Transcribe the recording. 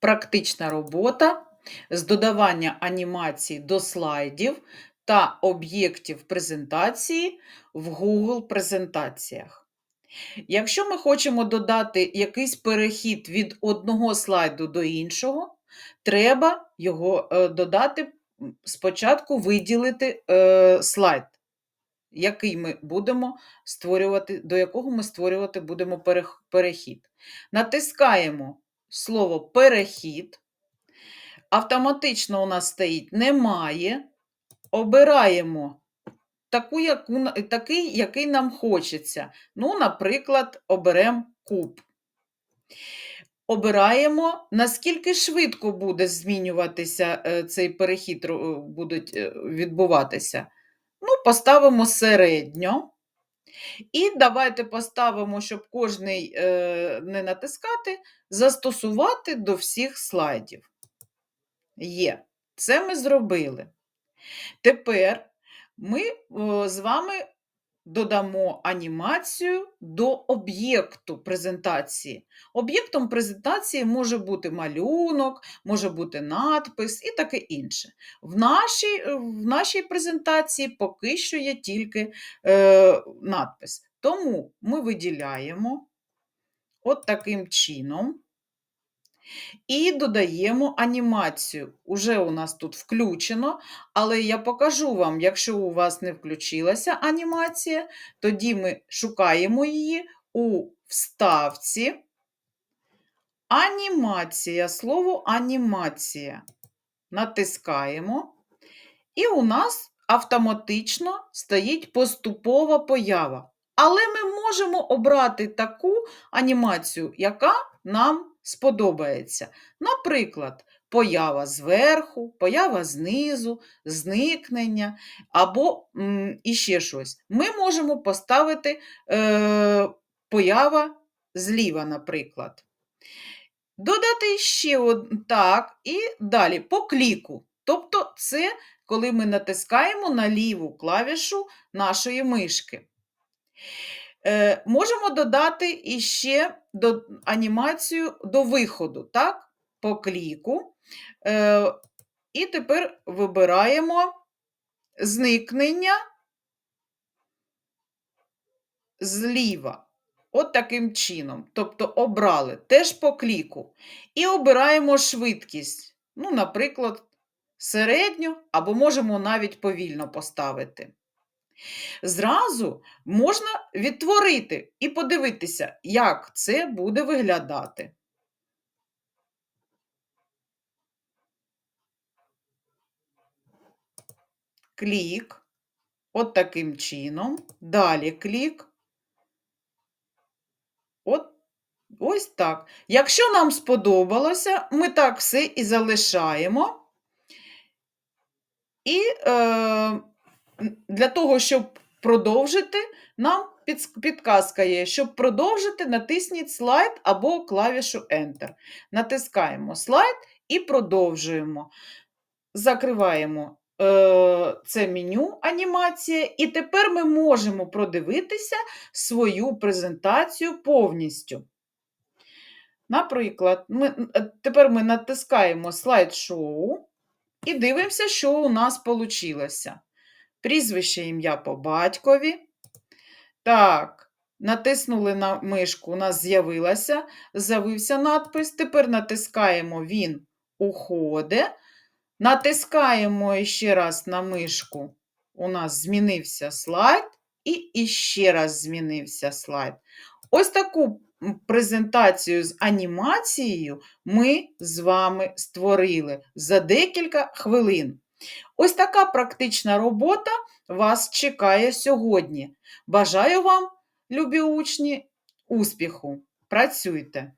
Практична робота з додавання анімацій до слайдів та об'єктів презентації в Google презентаціях. Якщо ми хочемо додати якийсь перехід від одного слайду до іншого, треба його е, додати спочатку виділити е, слайд, який ми будемо створювати, до якого ми створювати будемо перехід. Натискаємо слово перехід. Автоматично у нас стоїть немає. Обираємо таку, яку, такий, який нам хочеться. Ну, наприклад, оберемо куб. Обираємо, наскільки швидко буде змінюватися е, цей перехід, е, відбуватися. Ну, поставимо середньо. І давайте поставимо, щоб кожний е, не натискати, застосувати до всіх слайдів. Є. Це ми зробили. Тепер ми з вами додамо анімацію до об'єкту презентації. Об'єктом презентації може бути малюнок, може бути надпис і таке інше. В нашій, е, в нашій презентації поки що є тільки е, надпис. Тому ми виділяємо от таким чином. І додаємо анімацію. Уже у нас тут включено, але я покажу вам, якщо у вас не включилася анімація, тоді ми шукаємо її у вставці. Анімація, слово анімація. Натискаємо, і у нас автоматично стоїть поступова поява. Але ми можемо обрати таку анімацію, яка нам сподобається. Наприклад, поява зверху, поява знизу, зникнення або м, іще щось. Ми можемо поставити е, поява зліва, наприклад. Додати ще од... так, і далі по кліку. Тобто, це коли ми натискаємо на ліву клавішу нашої мишки. Е, можемо додати іще до, анімацію до виходу, так? По кліку. Е, і тепер вибираємо зникнення зліва. От таким чином. Тобто обрали теж по кліку. І обираємо швидкість. Ну, наприклад, середню, або можемо навіть повільно поставити. Зразу можна відтворити і подивитися, як це буде виглядати. Клік. От таким чином. Далі клік. От ось так. Якщо нам сподобалося, ми так все і залишаємо. І е, для того, щоб продовжити, нам підказка є. Щоб продовжити, натисніть слайд або клавішу Enter. Натискаємо слайд і продовжуємо. Закриваємо е, це меню анімація, і тепер ми можемо продивитися свою презентацію повністю. Наприклад, ми, е, тепер ми натискаємо слайд-шоу і дивимося, що у нас вийшло. Прізвище ім'я по батькові. Так, натиснули на мишку, у нас з'явилася, з'явився надпис. Тепер натискаємо Він уходить. Натискаємо ще раз на мишку. У нас змінився слайд, і іще раз змінився слайд. Ось таку презентацію з анімацією ми з вами створили за декілька хвилин. Ось така практична робота вас чекає сьогодні. Бажаю вам, любі учні, успіху! Працюйте!